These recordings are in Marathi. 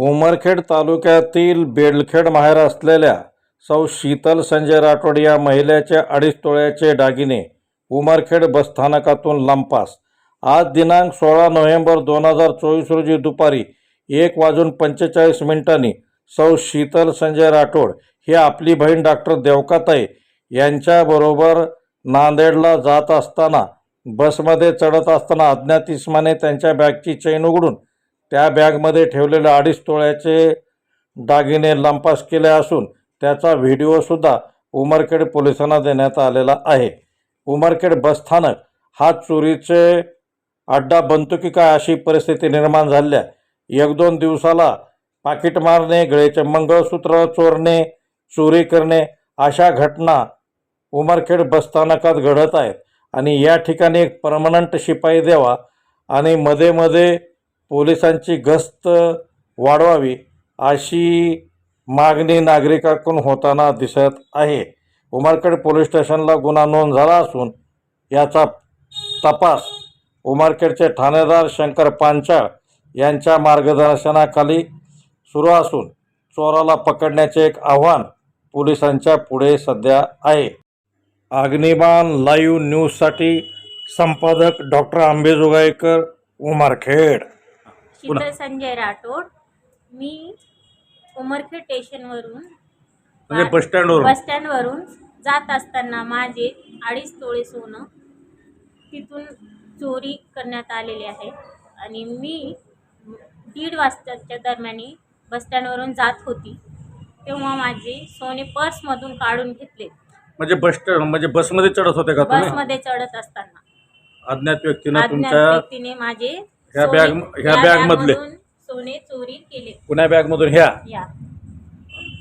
उमरखेड तालुक्यातील बेडखेड माहेर असलेल्या सौ शीतल संजय राठोड या महिलेचे अडीच तोळ्याचे दागिने उमरखेड बसस्थानकातून लंपास आज दिनांक सोळा नोव्हेंबर दोन हजार चोवीस रोजी दुपारी एक वाजून पंचेचाळीस मिनिटांनी सौ शीतल संजय राठोड ही आपली बहीण डॉक्टर देवकाताई यांच्याबरोबर नांदेडला जात असताना बसमध्ये चढत असताना अज्ञात इसमाने त्यांच्या बॅगची चैन उघडून त्या बॅगमध्ये ठेवलेले अडीच तोळ्याचे दागिने लंपास केले असून त्याचा व्हिडिओसुद्धा उमरखेड पोलिसांना देण्यात आलेला आहे. उमरखेड बसस्थानक हा चोरीचे अड्डा बनतो की काय अशी परिस्थिती निर्माण झाल्या एक दोन दिवसाला पाकिट मारणे गळेचे मंगळसूत्र चोरणे चोरी करणे अशा घटना उमरखेड बसस्थानकात घडत आहेत. आणि या ठिकाणी एक परमनंट शिपाई द्यावा आणि मध्ये मध्ये पोलिसांची गस्त वाढवावी अशी मागणी नागरिकांकडून होताना दिसत आहे. उमरखेड पोलीस स्टेशनला गुन्हा नोंद झाला असून याचा तपास उमरखेडचे ठाणेदार शंकर पांचाळ यांच्या मार्गदर्शनाखाली सुरू असून चोराला पकडण्याचे एक आव्हान पोलिसांच्या पुढे सध्या आहे. अग्निबाण लाईव्ह न्यूजसाठी संपादक डॉक्टर आंबेजोगाईकर उमरखेड. शीतल संजय राठोड. मी उमरखेड स्टेशनवरून म्हणजे बस स्टँडवरून बस स्टँडवरून जात असताना माझे अडीच तोळे सोनं तिथून चोरी करण्यात आलेले आहे. आणि मी दीड वाजताच्या दरम्याने बस स्टँडवरून जात होती. तेव्हा माझे सोने पर्समधून काढून घेतले. म्हणजे बस स्टँड म्हणजे बसमध्ये चढत होते का तुम्ही? बसमध्ये चढत असताना. अज्ञात व्यक्तीनं अज्ञात तुमच्या व्यक्तीने माझे ह्या बॅग- ह्या बॅगमधले? बॅगमधून सोने चोरी केले. पुण्या बॅगमधून ह्या? या.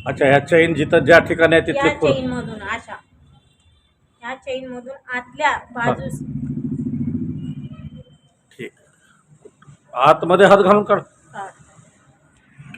अच्छा ह्या चैन जिथं ज्या ठिकाणी आहे या तिथे चेन मधून अशा या चेन मधून आतल्या बाजूस. ठीक. आतमध्ये हात घालून काढ.